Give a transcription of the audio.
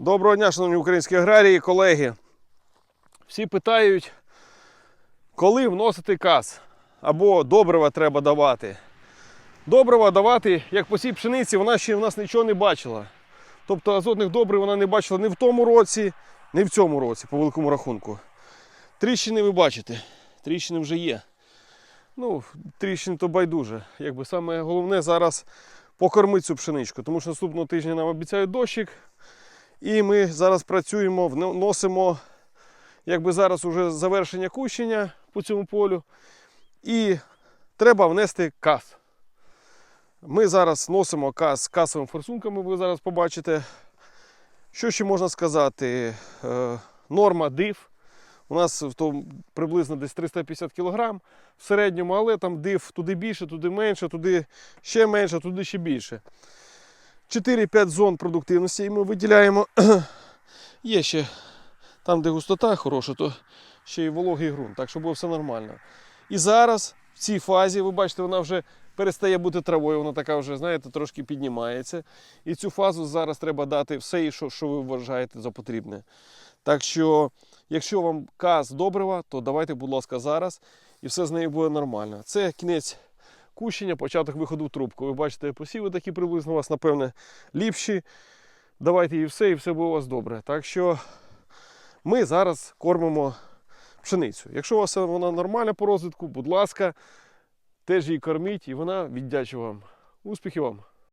Доброго дня, шановні українські аграрії, колеги. Всі питають, коли вносити каз або добрива треба давати. Добрива давати, як по цій пшениці, вона ще в нас нічого не бачила. Тобто азотних добрив вона не бачила ні в тому році, ні в цьому році, по великому рахунку. Тріщини ви бачите, тріщини вже є. Ну, тріщини то байдуже. Якби саме головне зараз покормити цю пшеничку, тому що наступного тижня нам обіцяють дощик. І ми зараз працюємо, вносимо, якби зараз уже завершення кущення по цьому полю. І треба внести каз. Ми зараз носимо каз з касовими форсунками, ви зараз побачите. Що ще можна сказати? Е, норма див. У нас тому приблизно десь 350 кг в середньому, але там див туди більше, туди менше, туди ще менше, туди ще більше. 4-5 зон продуктивності ми виділяємо. Є ще там, де густота хороша, то ще й вологий ґрунт, так що було все нормально. І зараз в цій фазі, ви бачите, вона вже перестає бути травою, вона така вже, знаєте, трошки піднімається. І цю фазу зараз треба дати все, що, що ви вважаєте за потрібне. Так що, якщо вам каз добрива, то давайте, будь ласка, зараз, і все з нею буде нормально. Це кінець кущення, початок виходу в трубку. Ви бачите, посіви такі приблизно у вас, напевне, ліпші. Давайте і все, і все буде у вас добре. Так що ми зараз кормимо пшеницю. Якщо у вас вона нормальна по розвитку, будь ласка, теж її корміть, і вона віддячить вам. Успіхів вам!